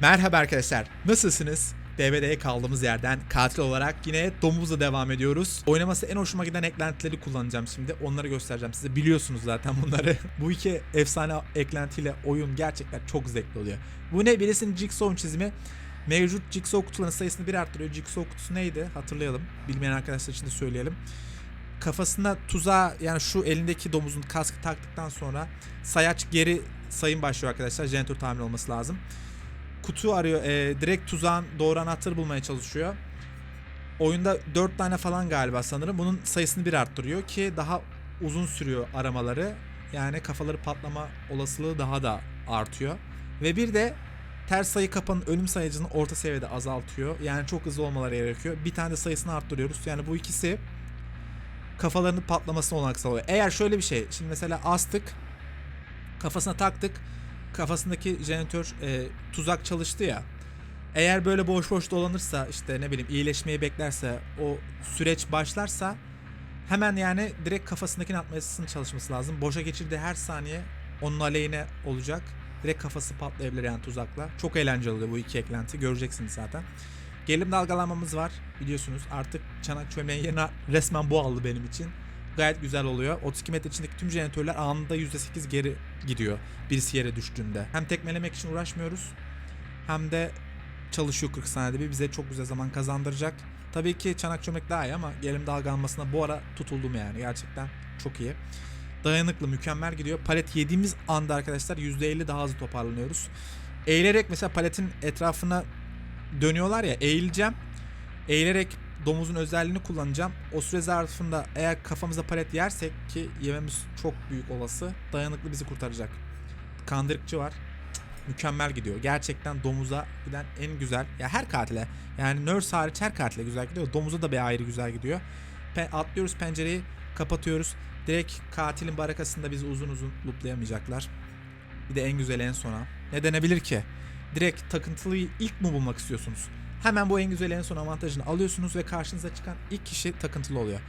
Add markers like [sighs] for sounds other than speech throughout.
Merhaba arkadaşlar, nasılsınız? DVD'ye kaldığımız yerden katil olarak yine domuzla devam ediyoruz. Oynaması en hoşuma giden eklentileri kullanacağım şimdi. Onları göstereceğim size. Biliyorsunuz zaten bunları. [laughs] Bu iki efsane eklentiyle oyun gerçekten çok zevkli oluyor. Bu ne? Birisinin Jigsaw'un çizimi. Mevcut Jigsaw kutularının sayısını bir arttırıyor. Jigsaw kutusu neydi? Hatırlayalım. Bilmeyen arkadaşlar için de söyleyelim. Kafasına tuzağa yani şu elindeki domuzun kaskı taktıktan sonra sayaç geri sayım başlıyor arkadaşlar. Jeneratör tamir olması lazım kutu arıyor. E, direkt tuzağın doğru anahtarı bulmaya çalışıyor. Oyunda 4 tane falan galiba sanırım. Bunun sayısını bir arttırıyor ki daha uzun sürüyor aramaları. Yani kafaları patlama olasılığı daha da artıyor. Ve bir de ters sayı kapanın ölüm sayacını orta seviyede azaltıyor. Yani çok hızlı olmaları gerekiyor. Bir tane de sayısını arttırıyoruz. Yani bu ikisi kafalarının patlamasına olanak sağlıyor. Eğer şöyle bir şey. Şimdi mesela astık. Kafasına taktık kafasındaki jeneratör e, tuzak çalıştı ya. Eğer böyle boş boş dolanırsa işte ne bileyim iyileşmeyi beklerse o süreç başlarsa hemen yani direkt kafasındakini atmasının çalışması lazım. Boşa geçirdiği her saniye onun aleyhine olacak. Direkt kafası patlayabilir yani tuzakla. Çok eğlenceli oluyor bu iki eklenti. Göreceksiniz zaten. Gerilim dalgalanmamız var biliyorsunuz. Artık çanak çömleğin yerine resmen bu aldı benim için gayet güzel oluyor. 32 metre içindeki tüm jeneratörler anında %8 geri gidiyor birisi yere düştüğünde. Hem tekmelemek için uğraşmıyoruz hem de çalışıyor 40 saniyede bir bize çok güzel zaman kazandıracak. Tabii ki çanak çömek daha iyi ama gelim dalgalanmasına bu ara tutuldum yani gerçekten çok iyi. Dayanıklı mükemmel gidiyor. Palet yediğimiz anda arkadaşlar %50 daha hızlı toparlanıyoruz. Eğilerek mesela paletin etrafına dönüyorlar ya eğileceğim. Eğilerek domuzun özelliğini kullanacağım. O süre zarfında eğer kafamıza palet yersek ki yememiz çok büyük olası dayanıklı bizi kurtaracak. Kandırıkçı var. Mükemmel gidiyor. Gerçekten domuza giden en güzel. Ya her katile yani nurse hariç her katile güzel gidiyor. Domuza da bir ayrı güzel gidiyor. Pe- atlıyoruz pencereyi kapatıyoruz. Direkt katilin barakasında bizi uzun uzun lootlayamayacaklar. Bir de en güzel en sona. Ne denebilir ki? Direkt takıntılıyı ilk mi bulmak istiyorsunuz? Hemen bu en güzel en son avantajını alıyorsunuz ve karşınıza çıkan ilk kişi takıntılı oluyor.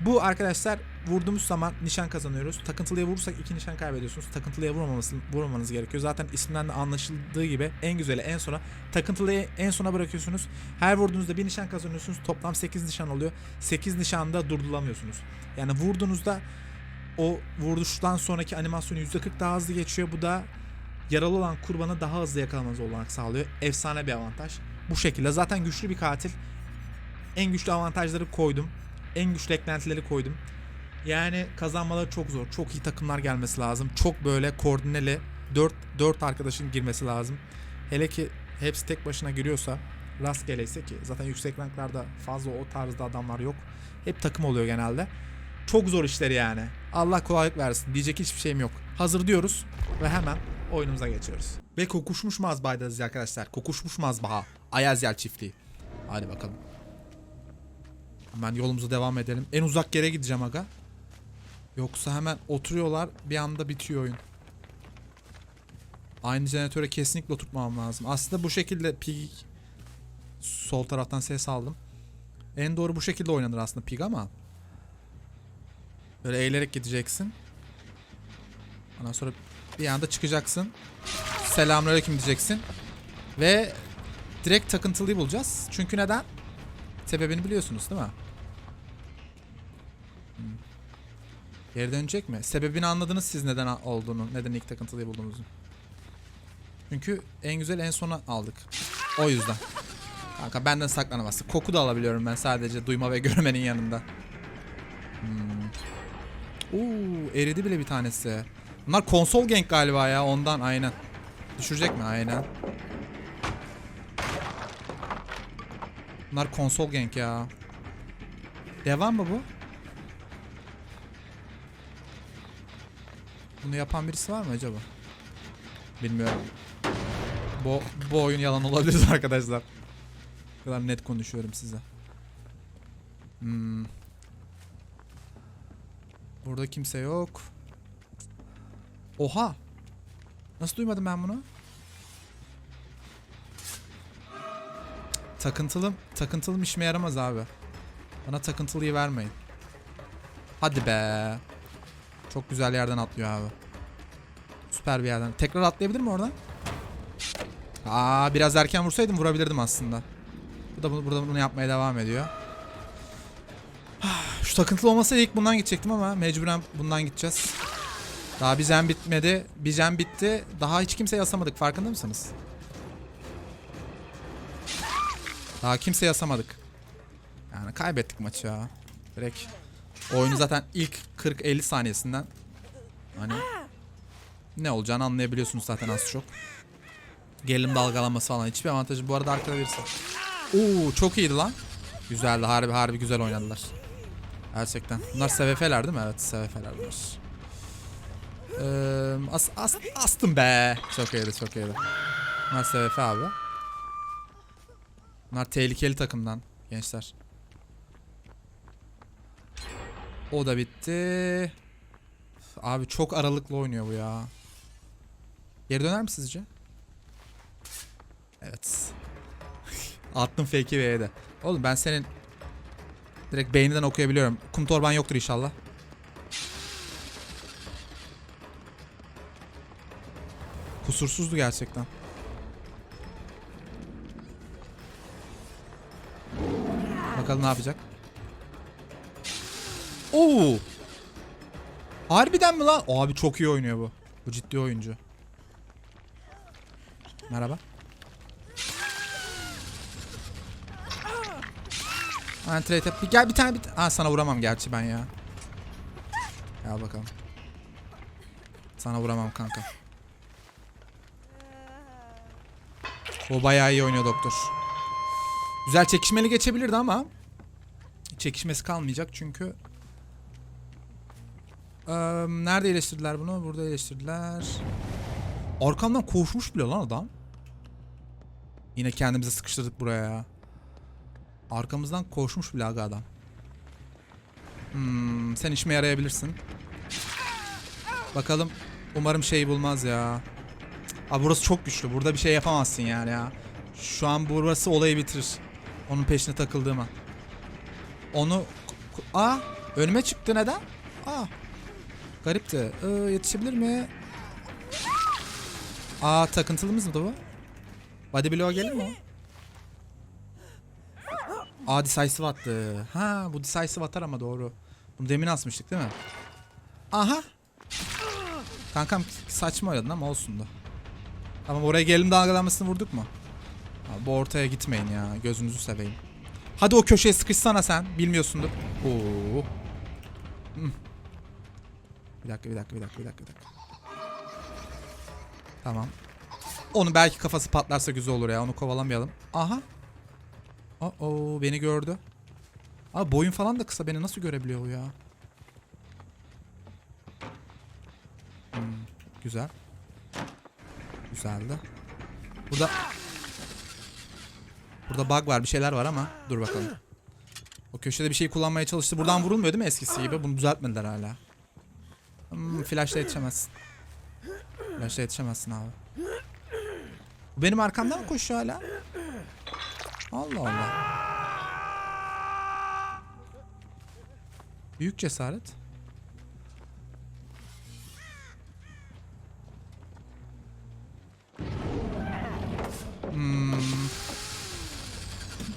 Bu arkadaşlar vurduğumuz zaman nişan kazanıyoruz. Takıntılıya vurursak iki nişan kaybediyorsunuz. Takıntılıya vurmamanız gerekiyor. Zaten isimden de anlaşıldığı gibi en güzeli en sona. Takıntılıyı en sona bırakıyorsunuz. Her vurduğunuzda bir nişan kazanıyorsunuz. Toplam 8 nişan oluyor. 8 nişanda durdurulamıyorsunuz. Yani vurduğunuzda o vuruştan sonraki animasyonu %40 daha hızlı geçiyor. Bu da yaralı olan kurbanı daha hızlı yakalamanızı olanak sağlıyor. Efsane bir avantaj. Bu şekilde zaten güçlü bir katil. En güçlü avantajları koydum. En güçlü eklentileri koydum. Yani kazanmaları çok zor. Çok iyi takımlar gelmesi lazım. Çok böyle koordineli 4 4 arkadaşın girmesi lazım. Hele ki hepsi tek başına giriyorsa rastgeleyse ki zaten yüksek ranklarda fazla o tarzda adamlar yok. Hep takım oluyor genelde. Çok zor işleri yani. Allah kolaylık versin. Diyecek hiçbir şeyim yok. Hazır diyoruz ve hemen oyunumuza geçiyoruz. Ve kokuşmuş mazbaydayız arkadaşlar. Kokuşmuş mazbaha. Ayazyel çiftliği. Hadi bakalım. Hemen yolumuza devam edelim. En uzak yere gideceğim aga. Yoksa hemen oturuyorlar bir anda bitiyor oyun. Aynı jeneratöre kesinlikle oturtmam lazım. Aslında bu şekilde pig sol taraftan ses aldım. En doğru bu şekilde oynanır aslında pig ama böyle eğilerek gideceksin. Ondan sonra bir anda çıkacaksın. Selamünaleyküm diyeceksin. Ve direkt takıntılıyı bulacağız. Çünkü neden? Sebebini biliyorsunuz değil mi? Hmm. Geri dönecek mi? Sebebini anladınız siz neden olduğunu, neden ilk takıntılıyı bulduğumuzu. Çünkü en güzel en sona aldık. O yüzden. Kanka benden saklanamazsın. Koku da alabiliyorum ben sadece duyma ve görmenin yanında. Hmm. Oo, eridi bile bir tanesi. Bunlar konsol gang galiba ya ondan aynen. Düşürecek mi? Aynen. Bunlar konsol gang ya. Devam mı bu? Bunu yapan birisi var mı acaba? Bilmiyorum. Bu, bu oyun yalan olabilir [laughs] arkadaşlar. Bu kadar net konuşuyorum size. Hmm. Burada kimse yok. Oha. Nasıl duymadım ben bunu? Takıntılım, takıntılım işime yaramaz abi. Bana takıntılıyı vermeyin. Hadi be. Çok güzel yerden atlıyor abi. Süper bir yerden. Tekrar atlayabilir mi oradan? Aa biraz erken vursaydım vurabilirdim aslında. Bu da bu- burada bunu yapmaya devam ediyor. [sighs] Şu takıntılı olmasa ilk bundan gidecektim ama mecburen bundan gideceğiz. Daha bir jen bitmedi. Bir jen bitti. Daha hiç kimse yasamadık. Farkında mısınız? Daha kimse yasamadık. Yani kaybettik maçı ya. Direkt oyunu zaten ilk 40-50 saniyesinden hani ne olacağını anlayabiliyorsunuz zaten az çok. Gerilim dalgalanması falan hiçbir avantajı. Bu arada arkada birisi. Oo çok iyiydi lan. Güzeldi harbi harbi güzel oynadılar. Gerçekten. Bunlar SVF'ler değil mi? Evet SVF'ler bunlar. As, as, astım be. Çok iyiydi çok iyiydi. Bunlar SVF abi. Bunlar tehlikeli takımdan gençler. O da bitti. Abi çok aralıklı oynuyor bu ya. Geri döner mi sizce? Evet. [laughs] Attım fake'i V'ye de. Oğlum ben senin direkt beyninden okuyabiliyorum. Kum torban yoktur inşallah. Kusursuzdu gerçekten. Bakalım ne yapacak. Oo! Harbiden mi lan? Abi çok iyi oynuyor bu. Bu ciddi oyuncu. Merhaba. Yap. Bir gel bir tane bir Ha sana vuramam gerçi ben ya. Gel bakalım. Sana vuramam kanka. O bayağı iyi oynuyor doktor. Güzel çekişmeli geçebilirdi ama çekişmesi kalmayacak çünkü Eee, nerede eleştirdiler bunu? Burada eleştirdiler. Arkamdan koşmuş bile lan adam. Yine kendimizi sıkıştırdık buraya ya. Arkamızdan koşmuş bile aga adam. Hmm, sen işime yarayabilirsin. Bakalım. Umarım şey bulmaz ya. Abi burası çok güçlü. Burada bir şey yapamazsın yani ya. Şu an burası olayı bitirir. Onun peşine takıldığıma. Onu... Aa! Önüme çıktı neden? Aa! Garipti. Ee, yetişebilir mi? Aa takıntılımız mı da bu? Body blow gelir mi? Aa decisive attı. Ha bu decisive atar ama doğru. Bunu demin asmıştık değil mi? Aha. Kankam saçma oynadın ama olsun da. Tamam oraya gerilim dalgalanmasını vurduk mu? Abi, ortaya gitmeyin ya. Gözünüzü seveyim. Hadi o köşeye sıkışsana sen. Bilmiyorsundur. Oo. Hmm. Bir dakika, bir dakika, bir dakika, bir dakika. Tamam. Onu belki kafası patlarsa güzel olur ya. Onu kovalamayalım. Aha. Oo, beni gördü. Abi boyun falan da kısa. Beni nasıl görebiliyor bu ya? Hmm, güzel. Güzeldi. Burada Burada bug var, bir şeyler var ama dur bakalım. O köşede bir şey kullanmaya çalıştı. Buradan vurulmuyor değil mi eskisi gibi? Bunu düzeltmediler hala. Hmm, flashla yetişemezsin. Flashla yetişemezsin abi. Bu benim arkamdan mı koşuyor hala? Allah Allah. Büyük cesaret.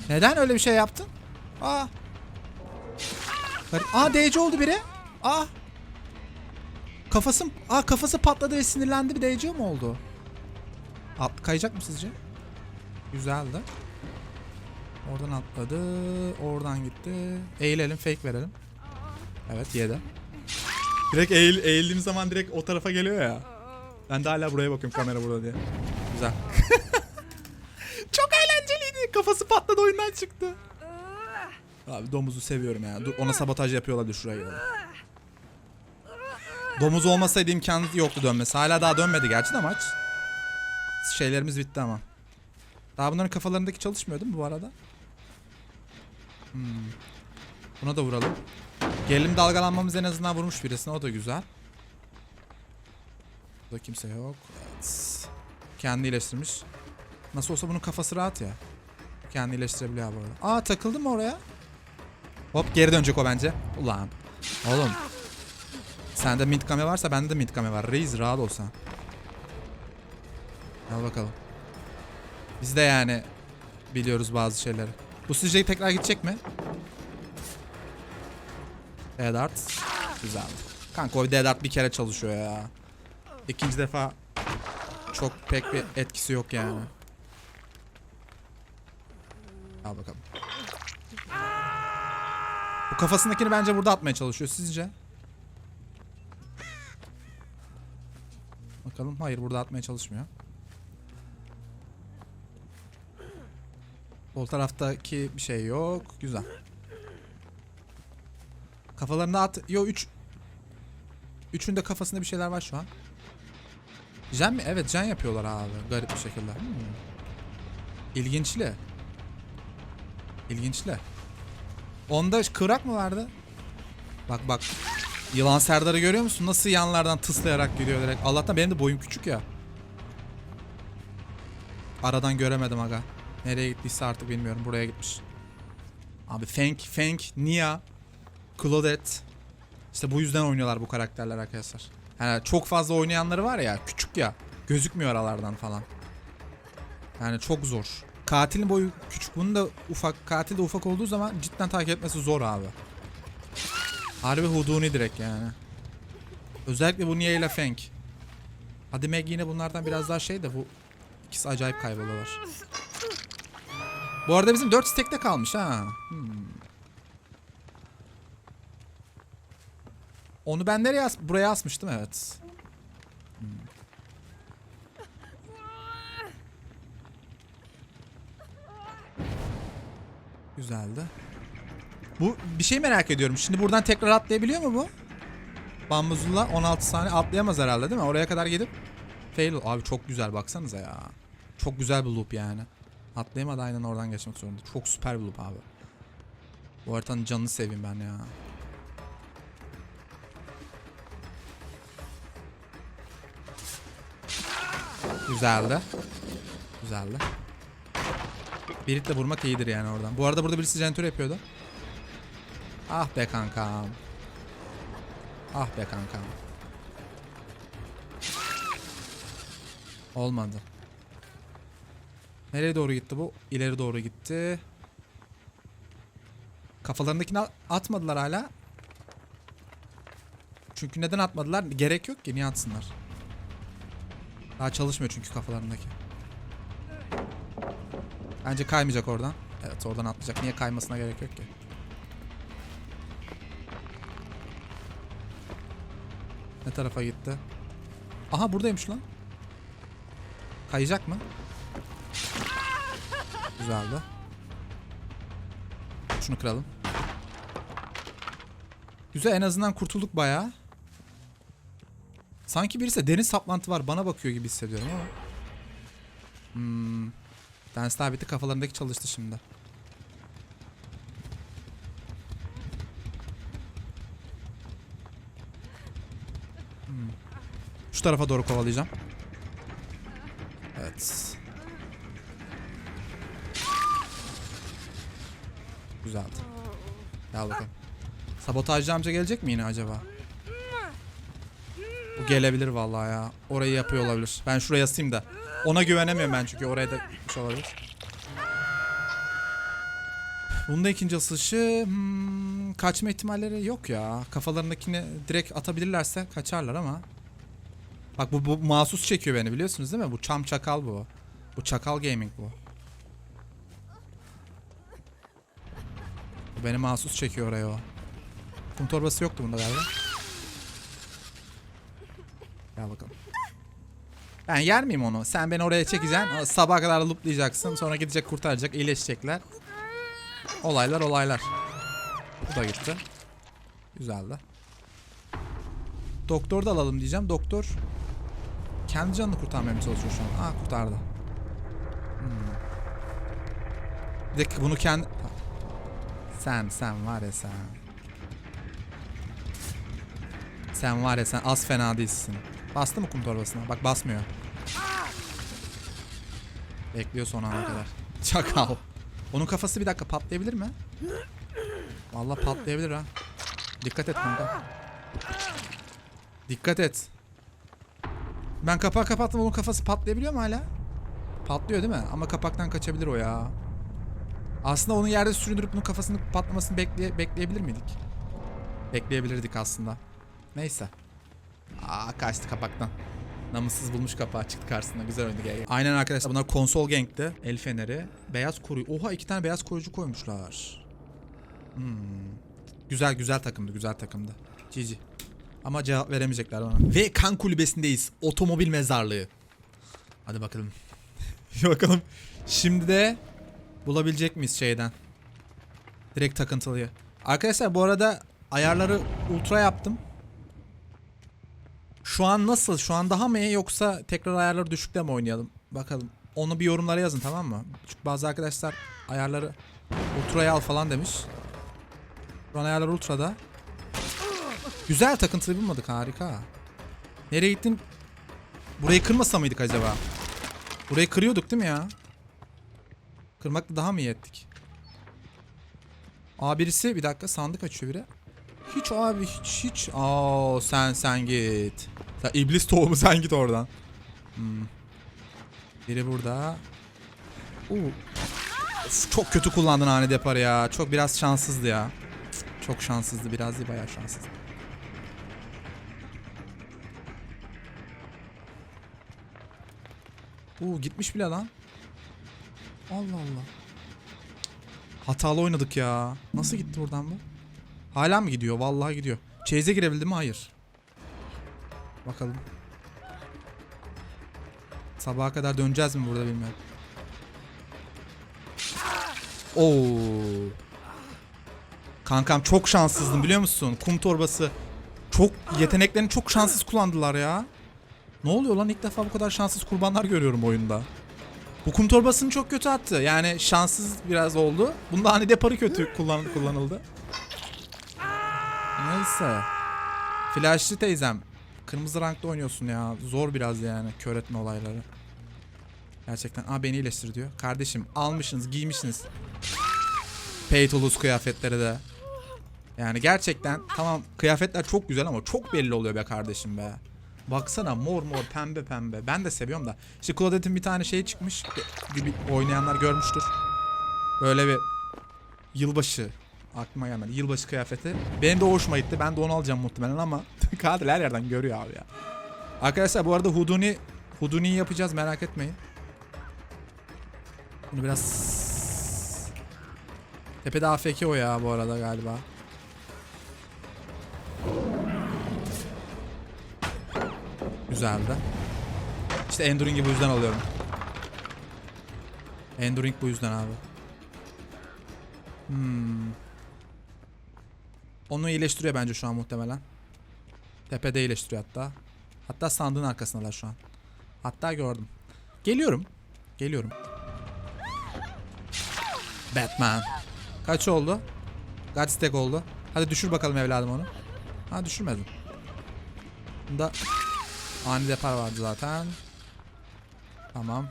Neden öyle bir şey yaptın? Aa. Garip. Aa DC oldu biri. Aa. Kafası Aa kafası patladı ve sinirlendi bir DC mi oldu? At, kayacak mı sizce? Güzeldi. Oradan atladı. Oradan gitti. Eğilelim fake verelim. Evet yedi. Direkt eğil, eğildiğim zaman direkt o tarafa geliyor ya. Ben de hala buraya bakıyorum kamera burada diye. Güzel. [laughs] Kafası patladı oyundan çıktı. Abi domuzu seviyorum ya. Dur ona sabotaj yapıyorlar dur şuraya gidelim. Domuz olmasaydı imkanı yoktu dönmesi. Hala daha dönmedi gerçi de maç. Şeylerimiz bitti ama. Daha bunların kafalarındaki çalışmıyor değil mi bu arada? Hmm. Buna da vuralım. Gerilim dalgalanmamız en azından vurmuş birisine o da güzel. Burada kimse yok. Evet. Kendi iyileştirmiş. Nasıl olsa bunun kafası rahat ya. Kendi iyileştirebiliyor bu arada. Aa takıldı mı oraya? Hop geri dönecek o bence. Ulan. Oğlum. Sende mid kame varsa bende de mid kame var. Reis rahat olsan. Al bakalım. Biz de yani biliyoruz bazı şeyleri. Bu sizce tekrar gidecek mi? Dead Art. Güzel. Kanka o Dead Art bir kere çalışıyor ya. İkinci defa çok pek bir etkisi yok yani. Al bakalım. Bu kafasındakini bence burada atmaya çalışıyor sizce? Bakalım. Hayır burada atmaya çalışmıyor. Sol taraftaki bir şey yok. Güzel. Kafalarında at... Yo 3... Üçünde kafasında bir şeyler var şu an. Jen mi? Evet jen yapıyorlar abi. Garip bir şekilde. Hmm. İlginçli. İlginçli. Onda kıvrak mı vardı? Bak bak. Yılan Serdar'ı görüyor musun? Nasıl yanlardan tıslayarak gidiyor direkt. Allah'tan benim de boyum küçük ya. Aradan göremedim aga. Nereye gittiyse artık bilmiyorum. Buraya gitmiş. Abi Feng, Feng, Nia, Claudette. İşte bu yüzden oynuyorlar bu karakterler arkadaşlar. Yani çok fazla oynayanları var ya, küçük ya. Gözükmüyor aralardan falan. Yani çok zor. Katilin boyu küçük. Bunun da ufak. Katil de ufak olduğu zaman cidden takip etmesi zor abi. Harbi huduni direkt yani. Özellikle bu Nia ile Feng. Hadi Meg yine bunlardan biraz daha şey de bu ikisi acayip kayboluyorlar. Bu arada bizim 4 stack'te kalmış ha. Hmm. Onu ben nereye as buraya asmıştım evet. Hmm. Güzeldi. Bu bir şey merak ediyorum. Şimdi buradan tekrar atlayabiliyor mu bu? Bambuzula 16 saniye atlayamaz herhalde değil mi? Oraya kadar gidip fail. Abi çok güzel baksanıza ya. Çok güzel bir loop yani. Atlayamadı aynen oradan geçmek zorunda. Çok süper bir loop abi. Bu haritanın canını seveyim ben ya. Güzeldi. Güzeldi. Biritle vurmak iyidir yani oradan. Bu arada burada birisi jentör yapıyordu. Ah be kankam. Ah be kankam. Olmadı. Nereye doğru gitti bu? İleri doğru gitti. Kafalarındakini atmadılar hala. Çünkü neden atmadılar? Gerek yok ki. Niye atsınlar? Daha çalışmıyor çünkü kafalarındaki. Bence kaymayacak oradan. Evet oradan atlayacak. Niye kaymasına gerek yok ki? Ne tarafa gitti? Aha buradaymış lan. Kayacak mı? Güzeldi. Şunu kıralım. Güzel en azından kurtulduk bayağı. Sanki birisi derin saplantı var bana bakıyor gibi hissediyorum ama. Hmm. Dance Tabit'i kafalarındaki çalıştı şimdi. Hmm. Şu tarafa doğru kovalayacağım. Evet. Güzeldi. Gel bakalım. Sabotajcı amca gelecek mi yine acaba? Bu gelebilir vallahi ya. Orayı yapıyor olabilir. Ben şuraya asayım da. Ona güvenemiyorum ben çünkü oraya da gitmiş olabilir. Bunda ikinci asılışı hmm, kaçma ihtimalleri yok ya. Kafalarındakini direkt atabilirlerse kaçarlar ama. Bak bu, bu mahsus çekiyor beni biliyorsunuz değil mi? Bu çam çakal bu. Bu çakal gaming bu. Bu beni mahsus çekiyor oraya o. Kum torbası yoktu bunda galiba. Gel bakalım. Ben yer miyim onu? Sen beni oraya çekeceksin. Sabaha kadar looplayacaksın. Sonra gidecek kurtaracak. iyileşecekler. Olaylar olaylar. Bu da gitti. Güzeldi. Doktor da alalım diyeceğim. Doktor kendi canını kurtarmaya mı çalışıyor şu an? Aa kurtardı. Hmm. Bir dakika bunu kendi... Sen sen var ya sen. Sen var ya sen az fena değilsin. Bastı mı kum torbasına? Bak basmıyor. Bekliyor son ana kadar. Çakal. Onun kafası bir dakika patlayabilir mi? Vallahi patlayabilir ha. Dikkat et kanka. Dikkat et. Ben kapağı kapattım onun kafası patlayabiliyor mu hala? Patlıyor değil mi? Ama kapaktan kaçabilir o ya. Aslında onun yerde süründürüp bunun kafasının patlamasını bekleye bekleyebilir miydik? Bekleyebilirdik aslında. Neyse. Aa kaçtı kapaktan. Namussuz bulmuş kapağı çıktı karşısına. Güzel oyundu gel. Aynen arkadaşlar bunlar konsol gankti. El feneri. Beyaz koruyu. Oha iki tane beyaz koruyucu koymuşlar. Hmm. Güzel güzel takımdı güzel takımdı. GG. Ama cevap veremeyecekler bana. Ve kan kulübesindeyiz. Otomobil mezarlığı. Hadi bakalım. [laughs] bakalım. Şimdi de bulabilecek miyiz şeyden? Direkt takıntılıyı. Arkadaşlar bu arada ayarları ultra yaptım. Şu an nasıl? Şu an daha mı iyi yoksa tekrar ayarları düşükte mi oynayalım? Bakalım. Onu bir yorumlara yazın tamam mı? Çünkü bazı arkadaşlar ayarları ultra'ya al falan demiş. Şu an ayarlar ultra'da. Güzel takıntılı bulmadık harika. Nereye gittin? Burayı kırmasa mıydık acaba? Burayı kırıyorduk değil mi ya? Kırmakla daha mı iyi ettik? Aa birisi bir dakika sandık açıyor biri. Hiç abi hiç hiç. Aa sen sen git. Sen iblis tohumu sen git oradan. Hmm. Biri burada. Oo. Of, çok kötü kullandın ani deparı ya. Çok biraz şanssızdı ya. Çok şanssızdı biraz değil bayağı şanssızdı. Oo gitmiş bile lan. Allah Allah. Hatalı oynadık ya. Nasıl gitti buradan bu? Hala mı gidiyor? Vallahi gidiyor. Çeyze girebildi mi? Hayır. Bakalım. Sabaha kadar döneceğiz mi burada bilmiyorum. Oo. Kankam çok şanssızdım biliyor musun? Kum torbası. Çok yeteneklerini çok şanssız kullandılar ya. Ne oluyor lan ilk defa bu kadar şanssız kurbanlar görüyorum oyunda. Bu kum torbasını çok kötü attı. Yani şanssız biraz oldu. Bunda hani deparı kötü kullan kullanıldı. Neyse. Flashlı teyzem. Kırmızı rankta oynuyorsun ya. Zor biraz yani kör olayları. Gerçekten. Aa beni iyileştir diyor. Kardeşim almışsınız giymişsiniz. Pay to lose kıyafetleri de. Yani gerçekten tamam kıyafetler çok güzel ama çok belli oluyor be kardeşim be. Baksana mor mor pembe pembe. Ben de seviyorum da. İşte Claudette'in bir tane şey çıkmış. Gibi oynayanlar görmüştür. Böyle bir yılbaşı aklıma gelmedi. Yılbaşı kıyafeti. Benim de hoşuma gitti. Ben de onu alacağım muhtemelen ama [laughs] Kadir her yerden görüyor abi ya. Arkadaşlar bu arada Huduni Huduni'yi yapacağız merak etmeyin. Bunu biraz Tepede AFK o ya bu arada galiba. Güzeldi. İşte Enduring'i bu yüzden alıyorum. Enduring bu yüzden abi. Hmm. Onu iyileştiriyor bence şu an muhtemelen. Tepede iyileştiriyor hatta. Hatta sandığın arkasındalar şu an. Hatta gördüm. Geliyorum. Geliyorum. Batman. Kaç oldu? Stack oldu? Hadi düşür bakalım evladım onu. Ha düşürmedin. Bunda ani depar vardı zaten. Tamam.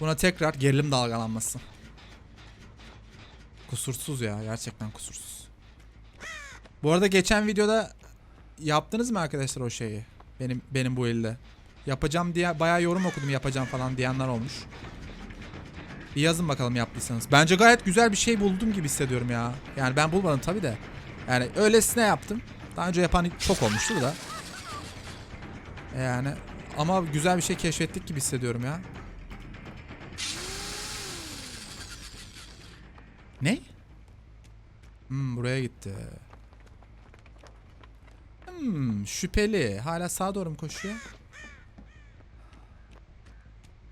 Buna tekrar gerilim dalgalanması. Kusursuz ya. Gerçekten kusursuz. Bu arada geçen videoda yaptınız mı arkadaşlar o şeyi? Benim benim bu elde. Yapacağım diye bayağı yorum okudum yapacağım falan diyenler olmuş. Bir yazın bakalım yaptıysanız. Bence gayet güzel bir şey buldum gibi hissediyorum ya. Yani ben bulmadım tabi de. Yani öylesine yaptım. Daha önce yapan çok olmuştur da. Yani ama güzel bir şey keşfettik gibi hissediyorum ya. Ne? Hmm, buraya gitti. Hmm, şüpheli. Hala sağa doğru mu koşuyor?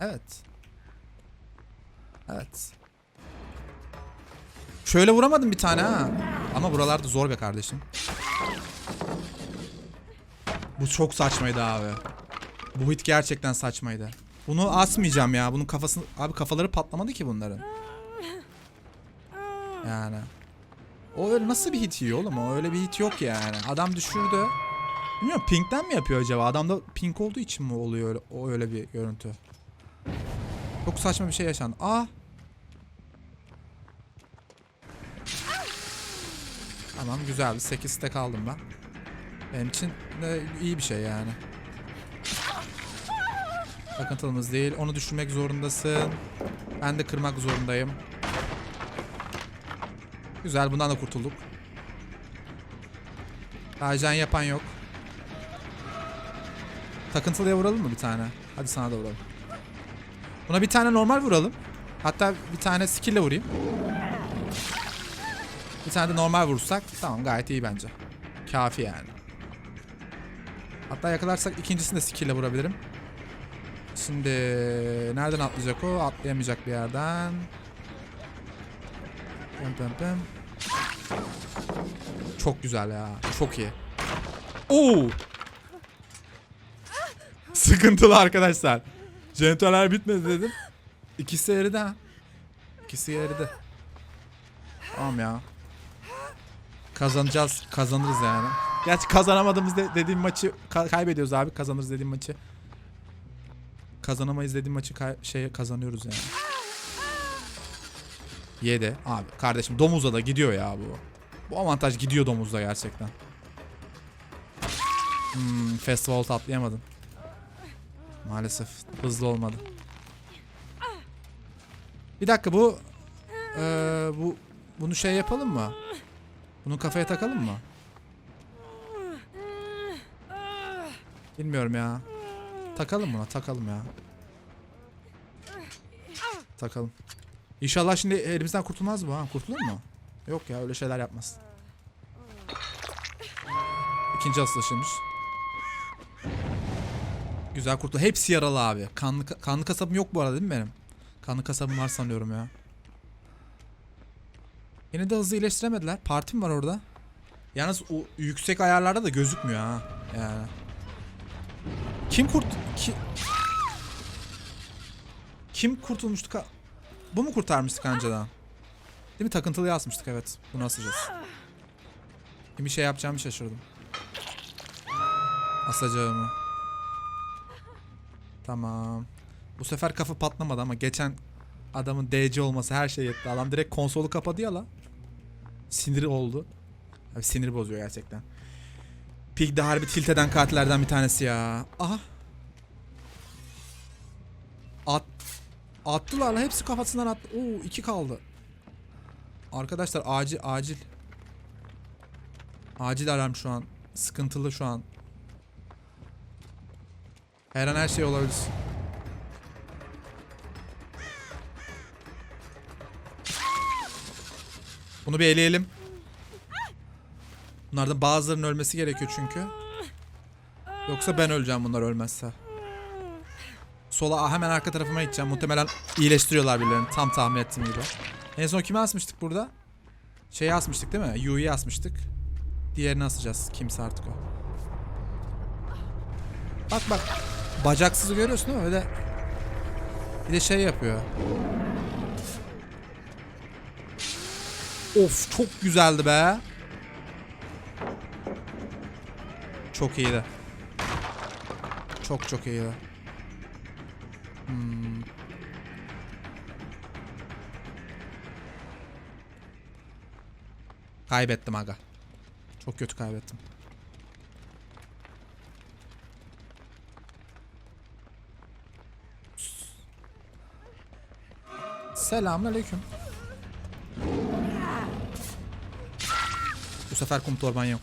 Evet. Evet. Şöyle vuramadım bir tane ha. Ama buralarda zor be kardeşim. Bu çok saçmaydı abi. Bu hit gerçekten saçmaydı. Bunu asmayacağım ya. Bunun kafasını... Abi kafaları patlamadı ki bunların. Yani. O öyle nasıl bir hit yiyor oğlum? O öyle bir hit yok yani. Adam düşürdü. Bilmiyorum pinkten mi yapıyor acaba? Adamda pink olduğu için mi oluyor o öyle bir görüntü? Çok saçma bir şey yaşandı. Aa! Tamam güzeldi. 8 stack aldım ben. Benim için de iyi bir şey yani. Takıntılımız değil. Onu düşürmek zorundasın. Ben de kırmak zorundayım. Güzel bundan da kurtulduk. Rajan yapan yok. Takıntılıya vuralım mı bir tane? Hadi sana da vuralım. Buna bir tane normal vuralım. Hatta bir tane skill ile vurayım. Bir tane de normal vursak tamam gayet iyi bence. Kafi yani. Hatta yakalarsak ikincisini de skill ile vurabilirim. Şimdi nereden atlayacak o? Atlayamayacak bir yerden. Pem pem pem. Çok güzel ya. Çok iyi. Oo! Sıkıntılı arkadaşlar. Jeneratörler bitmedi dedim. İkisi eridi ha. İkisi eridi. Tamam ya. Kazanacağız. Kazanırız yani. Gerçi kazanamadığımız de- dediğim maçı ka- kaybediyoruz abi. Kazanırız dediğim maçı. Kazanamayız dediğim maçı kay- şey kazanıyoruz yani. Yedi. Abi kardeşim domuzda da gidiyor ya bu. Bu avantaj gidiyor domuzda gerçekten. Hmm, festival atlayamadım. Maalesef hızlı olmadı. Bir dakika bu eee, bu bunu şey yapalım mı? Bunu kafaya takalım mı? Bilmiyorum ya. Takalım buna, takalım ya. Takalım. İnşallah şimdi elimizden kurtulmaz bu ha. Kurtulur mu? Yok ya öyle şeyler yapmaz. İkinci asılışıymış. Güzel kurtul. Hepsi yaralı abi. Kanlı, kanlı kasabım yok bu arada değil mi benim? Kanlı kasabım var sanıyorum ya. Yine de hızlı iyileştiremediler. Partim var orada. Yalnız o yüksek ayarlarda da gözükmüyor ha. Yani. Kim kurt... Ki... Kim kurtulmuştu ka... Bu mu kurtarmıştık ancadan? Değil mi? Takıntılı asmıştık evet. Bunu asacağız. Bir şey yapacağımı şaşırdım. Asacağımı. Tamam. Bu sefer kafa patlamadı ama geçen adamın DC olması her şey yetti. Adam direkt konsolu kapadı ya la. Siniri oldu. Abi sinir bozuyor gerçekten. Pig de harbi tilt eden katillerden bir tanesi ya. Aha. At. Attılar la hepsi kafasından attı. Oo iki kaldı. Arkadaşlar acil acil. Acil alarm şu an. Sıkıntılı şu an. Her an her şey olabilir. Bunu bir eleyelim. Bunlardan bazılarının ölmesi gerekiyor çünkü. Yoksa ben öleceğim bunlar ölmezse. Sola hemen arka tarafıma gideceğim. Muhtemelen iyileştiriyorlar birilerini. Tam tahmin ettiğim gibi. En son kimi asmıştık burada? Şeyi asmıştık değil mi? Yu'yu asmıştık. Diğerini asacağız. Kimse artık o. Bak bak. Bacaksızı görüyorsun değil mi? Öyle bir de şey yapıyor. Of çok güzeldi be. Çok iyiydi. Çok çok iyiydi. Hmm. Kaybettim aga. Çok kötü kaybettim. Selamünaleyküm. Bu sefer kum torban yok.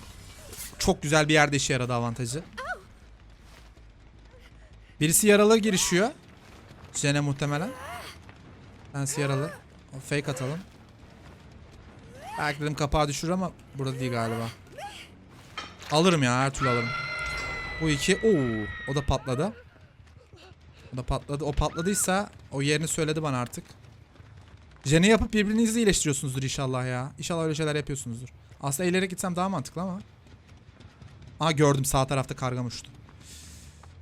Çok güzel bir yerde işe yaradı avantajı. Birisi yaralı girişiyor. Jene muhtemelen. Bensi yaralı. Fake atalım. Belki dedim kapağı düşürür ama burada değil galiba. Alırım ya her türlü alırım. Bu iki. Oo, o da patladı. O da patladı. O patladıysa o yerini söyledi bana artık. Jene yapıp birbirinizi iyileştiriyorsunuzdur inşallah ya. İnşallah öyle şeyler yapıyorsunuzdur. Aslında eğilerek gitsem daha mantıklı ama. Aa gördüm sağ tarafta kargam uçtu.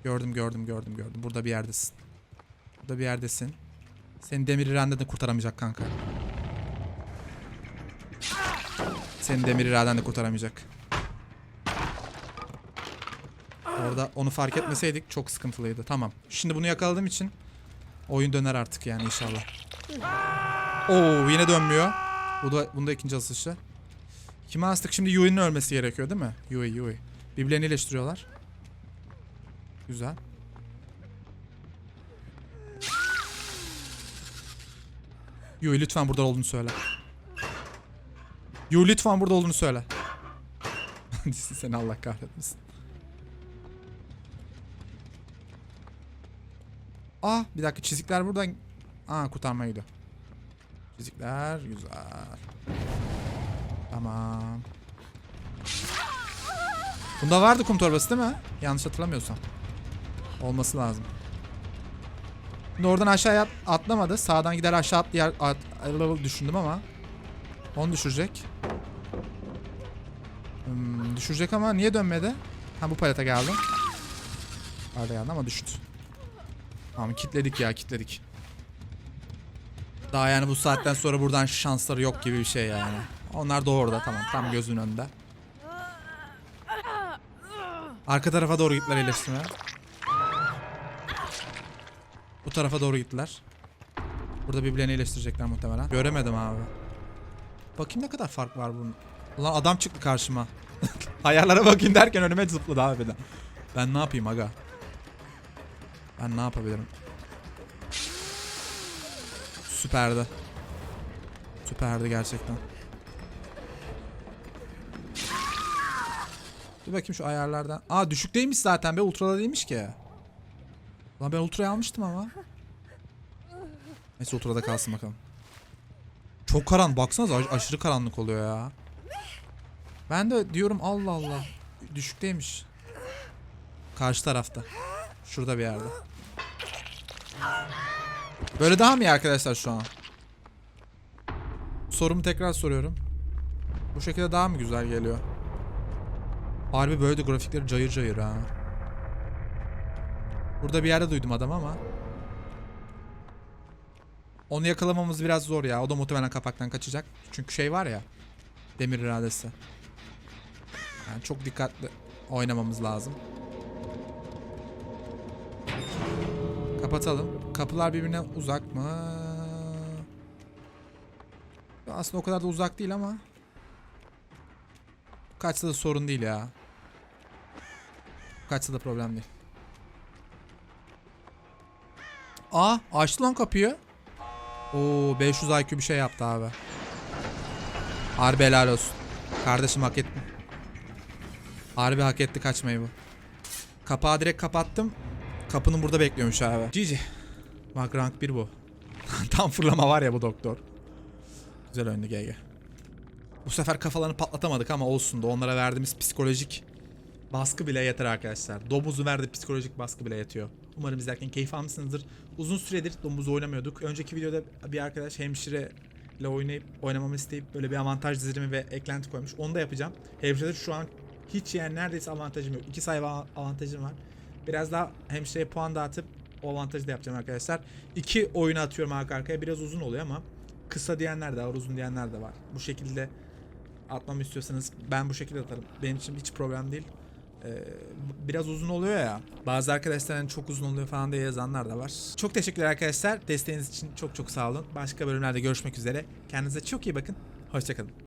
Gördüm gördüm gördüm gördüm. Burada bir yerdesin. Burada bir yerdesin. Seni demiri renden de kurtaramayacak kanka. Seni demiri renden de kurtaramayacak. Orada onu fark etmeseydik çok sıkıntılıydı. Tamam. Şimdi bunu yakaladığım için oyun döner artık yani inşallah. Oo yine dönmüyor. Bu da, bunda ikinci asışı. Kime astık? Şimdi Yui'nin ölmesi gerekiyor değil mi? Yui Yui. Birbirlerini iyileştiriyorlar. Güzel. Yui lütfen burada olduğunu söyle. Yui lütfen burada olduğunu söyle. [laughs] Seni Allah kahretmesin. Aa bir dakika çizikler buradan... Ah, Aa kurtarmaya gidiyor. Çizikler güzel. Tamam. Bunda vardı kum torbası değil mi? Yanlış hatırlamıyorsam. Olması lazım. Şimdi oradan aşağıya at- atlamadı. Sağdan gider aşağı atlayar at, düşündüm ama. Onu düşürecek. Hmm, düşürecek ama niye dönmedi? Ha bu palete geldi. Palete geldi ama düştü. Tamam kitledik ya kitledik. Daha yani bu saatten sonra buradan şansları yok gibi bir şey yani. Onlar da orada tamam tam gözün önünde. Arka tarafa doğru gittiler iyileştirmeye. Bu tarafa doğru gittiler. Burada birbirlerini iyileştirecekler muhtemelen. Göremedim abi. Bakayım ne kadar fark var bunun. Ulan adam çıktı karşıma. [laughs] Ayarlara bakayım derken önüme zıpladı abi birden. Ben ne yapayım aga? Ben ne yapabilirim? Süperdi. Süperdi gerçekten. Dur bakayım şu ayarlardan. Aa düşük değilmiş zaten be ultrada değilmiş ki. Lan ben ultra'yı almıştım ama. Neyse ultrada kalsın bakalım. Çok karan baksanıza aş- aşırı karanlık oluyor ya. Ben de diyorum Allah Allah. Düşükteymiş. Karşı tarafta. Şurada bir yerde. Böyle daha mı iyi arkadaşlar şu an? Sorumu tekrar soruyorum. Bu şekilde daha mı güzel geliyor? Harbi böyle de grafikleri cayır cayır ha. Burada bir yerde duydum adam ama. Onu yakalamamız biraz zor ya. O da muhtemelen kapaktan kaçacak. Çünkü şey var ya. Demir iradesi. Yani çok dikkatli oynamamız lazım. Kapatalım. Kapılar birbirine uzak mı? Aslında o kadar da uzak değil ama. Kaçsa da sorun değil ya. Kaçsa da problem değil. Aa açtı lan kapıyı. Oo 500 IQ bir şey yaptı abi. Harbi helal olsun. Kardeşim hak ettin. Harbi hak etti kaçmayı bu. Kapağı direkt kapattım. Kapının burada bekliyormuş abi. GG. Bak rank 1 bu. [laughs] Tam fırlama var ya bu doktor. Güzel oyundu GG. Bu sefer kafalarını patlatamadık ama olsun da onlara verdiğimiz psikolojik baskı bile yeter arkadaşlar. Domuzun verdiği psikolojik baskı bile yetiyor. Umarım izlerken keyif almışsınızdır. Uzun süredir domuzu oynamıyorduk. Önceki videoda bir arkadaş hemşire ile oynayıp oynamamı isteyip böyle bir avantaj dizilimi ve eklenti koymuş. Onu da yapacağım. Hemşirede şu an hiç yani neredeyse avantajım yok. İki sayfa av- avantajım var. Biraz daha hemşireye puan dağıtıp o avantajı da yapacağım arkadaşlar. İki oyunu atıyorum arka arkaya. Biraz uzun oluyor ama kısa diyenler de var, uzun diyenler de var. Bu şekilde atmamı istiyorsanız ben bu şekilde atarım. Benim için hiç problem değil. Ee, biraz uzun oluyor ya. Bazı arkadaşların çok uzun oluyor falan diye yazanlar da var. Çok teşekkürler arkadaşlar. Desteğiniz için çok çok sağ olun. Başka bölümlerde görüşmek üzere. Kendinize çok iyi bakın. Hoşçakalın.